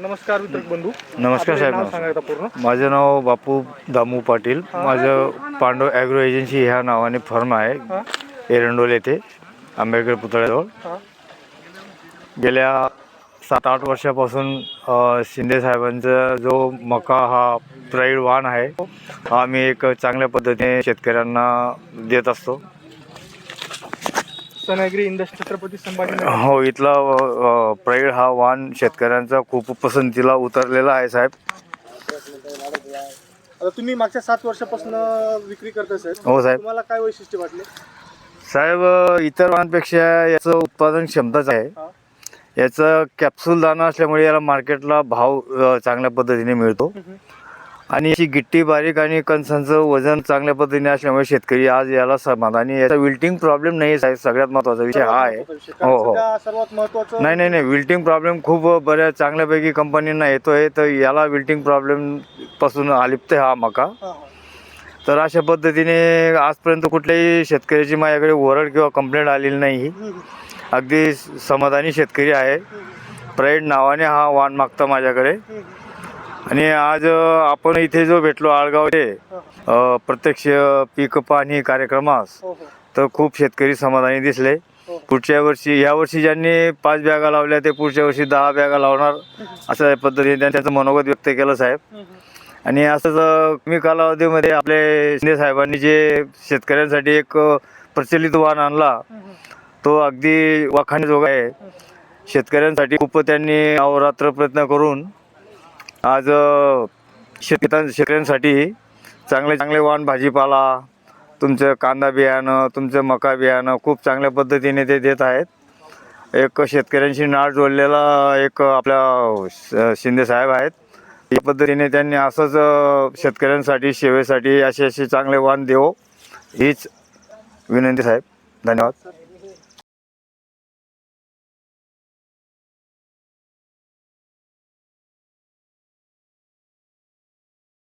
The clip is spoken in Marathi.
नमस्कार वितरक बंधू. नमस्कार साहेब, पूर्ण. माझं नाव बापू दामू पाटील. माझं पांडव ॲग्रो एजन्सी ह्या नावाने फर्म आहे. एरंडोल येथे आंबेडकर पुतळ्याजवळ. गेल्या सात आठ वर्षापासून शिंदे साहेबांचा जो मका हा प्राईड वाण आहे हा आम्ही एक चांगल्या पद्धतीने शेतकऱ्यांना देत असतो. सनागिरी इंडस्ट्री छत्रपती संभाजी हो इथला अ, प्राईड हा वाण शेतकऱ्यांचा खूप पसंतीला उतरलेला आहे साहेब. आता तुम्ही मागच्या सात वर्षापासून विक्री करताय साहेब. हो साहेब. तुम्हाला काय वैशिष्ट्य वाटले? साहेब अ, इतर वाणांपेक्षा याचं उत्पादन क्षमताच आहे. याचं कॅप्सूल दाणा असल्यामुळे याला मार्केटला भाव अ, चांगल्या पद्धतीने मिळतो. आणि याची गिट्टी बारीक आणि कणसांचं वजन चांगल्या पद्धतीने असल्यामुळे शेतकरी आज याला समाधानी याचा विल्टिंग प्रॉब्लेम नाही आहे सगळ्यात महत्त्वाचा विषय हा आहे. हो हो. सर्वात महत्वाचं नाही नाही नाही विल्टिंग प्रॉब्लेम खूप बऱ्याच चांगल्यापैकी कंपनींना येतोय तर याला विल्टिंग प्रॉब्लेमपासून अलिप्त आहे हा मका. तर अशा पद्धतीने आजपर्यंत कुठल्याही शेतकऱ्याची माझ्याकडे ओरड किंवा कंप्लेंट आलेली नाही. अगदी समाधानी शेतकरी आहे. प्राईड नावाने हा वाण मागता माझ्याकडे. आणि आज आपण इथे जो भेटलो आळगावचे प्रत्यक्ष पीक पाहणी कार्यक्रमास हो हो. तर खूप शेतकरी समाधानी दिसले. हो. पुढच्या वर्षी या वर्षी ज्यांनी पाच बॅगा लावल्या ते पुढच्या वर्षी दहा बॅगा लावणार अशा पद्धतीने त्यांनी त्याचं मनोगत व्यक्त केलं साहेब. आणि असंच कमी कालावधीमध्ये आपले शिंदे साहेबांनी जे शेतकऱ्यांसाठी एक प्रचलित वाण आणला तो अगदी वाखाणीजोगा आहे. शेतकऱ्यांसाठी खूप त्यांनी अहोरात्र प्रयत्न करून आज अ, शेतकऱ्यांसाठी चांगले चांगले वाण भाजीपाला तुमचं कांदा बियाणं तुमचं मका बियाणं खूप चांगल्या पद्धतीने ते देत आहेत. एक शेतकऱ्यांशी नाळ जोडलेला एक आपल्या श- शिंदे साहेब आहेत. या पद्धतीने त्यांनी असंच शेतकऱ्यांसाठी सेवेसाठी असे असे चांगले वाण देवो हीच विनंती साहेब. धन्यवाद.